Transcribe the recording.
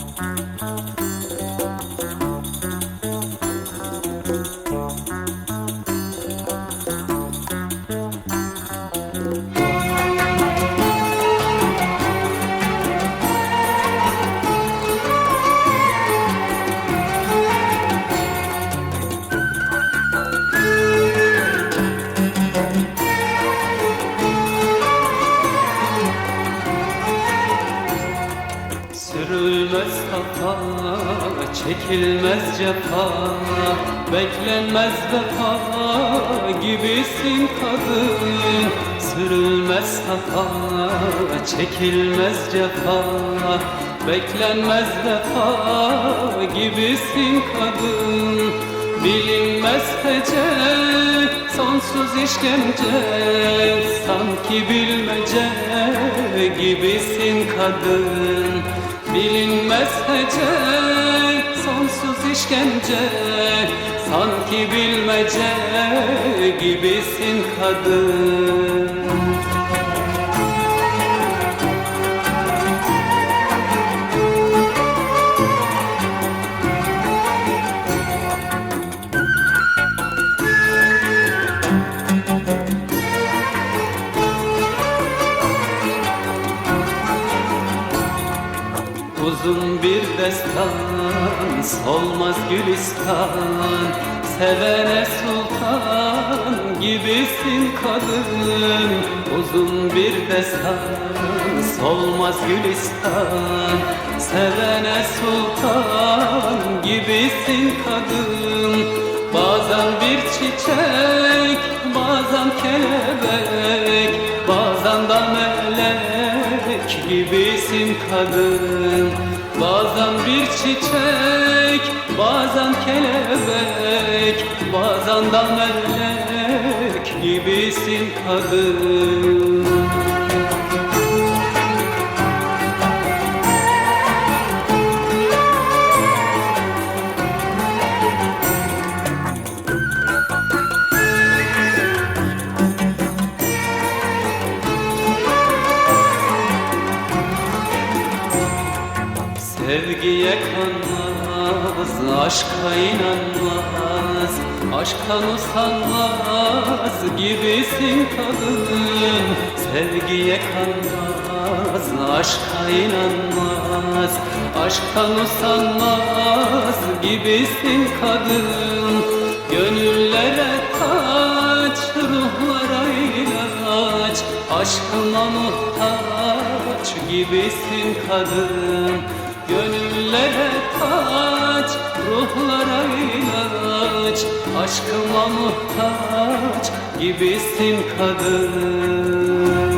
Sürülmez kafa, çekilmez cefa Beklenmez vefa gibisin kadın. Sürülmez kafa, çekilmez cefa Beklenmez vefa gibisin kadın. Bilinmez hece, sonsuz işkence Sanki bilmece gibisin kadın Bilinmez hece, sonsuz işkence Sanki bilmece gibisin kadın destan, solmaz gülistan. Sevene sultan gibisin kadın. Uzun bir destan, solmaz gülistan. Sevene sultan gibisin kadın. Bazen bir çiçek, bazen kelebek Bazen da melek gibisin kadın. Bazen bir çiçek, bazen kelebek Bazen da melek gibisin kadın Sevgiye kanmaz, aşka inanmaz Aşktan usanmaz gibisin kadın. Sevgiye kanmaz, aşka inanmaz Aşktan usanmaz gibisin kadın. Gönüllere kaç, ruhlara ilaç Aşkıma muhtaç gibisin kadın Gönüllere kaç, ruhlara ilaç Aşkıma muhtaç gibisin kadın